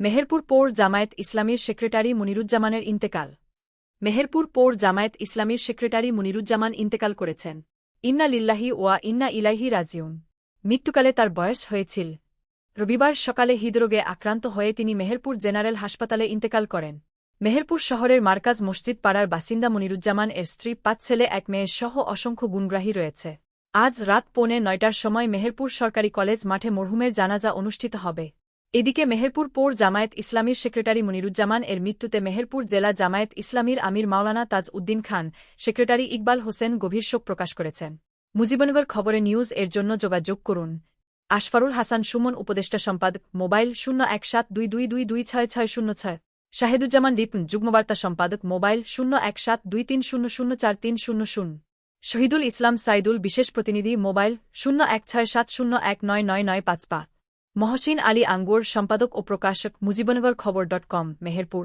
মেহেরপুর পৌর জামায়াত ইসলামীর সেক্রেটারি মুনিরুজ্জামানের ইন্তেকাল। মেহেরপুর পৌর জামায়াত ইসলামীর সেক্রেটারি মুনিরুজ্জামান ইন্তেকাল করেছেন। ইন্না লিল্লাহি ওয়া ইন্না ইলাহি রাজিউন। মৃত্যুকালে তার বয়স হয়েছিল। রবিবার সকালে হৃদরোগে আক্রান্ত হয়ে তিনি মেহেরপুর জেনারেল হাসপাতালে ইন্তেকাল করেন। মেহেরপুর শহরের মার্কাজ মসজিদ পাড়ার বাসিন্দা মনিরুজ্জামান এর স্ত্রী পাঁচ ছেলে, এক মেয়ের সহ অসংখ্য গুণগ্রাহী রয়েছে। আজ রাত পৌনে নয়টার সময় মেহেরপুর সরকারি কলেজ মাঠে মরহুমের জানাজা অনুষ্ঠিত হবে। এদিকে মেহেরপুর পৌর জামায়াত ইসলামীর সেক্রেটারি মনিরুজ্জামান এর মৃত্যুতে মেহেরপুর জেলা জামায়াত ইসলামীর আমির মাওলানা তাজ উদ্দিন খান, সেক্রেটারি ইকবাল হোসেন গভীর শোক প্রকাশ করেছেন। মুজিবনগর খবরে নিউজ এর জন্য যোগাযোগ করুন। আশফারুল হাসান সুমন, উপদেষ্টা সম্পাদক মোবাইল শূন্য এক সাত দুই দুই দুই দুই ছয় ছয় শূন্য ছয়। শাহিদুজ্জামান রিপন, যুগ্মবার্তা সম্পাদক, মোবাইল শূন্য এক সাত দুই তিন শূন্য শূন্য চার তিন শূন্য শূন্য। শহীদুল ইসলাম সাইদুল, বিশেষ প্রতিনিধি, মোবাইল শূন্য এক ছয় সাত শূন্য এক নয় নয় নয় পাঁচ পা মহসিন আলী আঙ্গুর সম্পাদক ও প্রকাশক মুজিবনগর খবর ডট কম মেহেরপুর।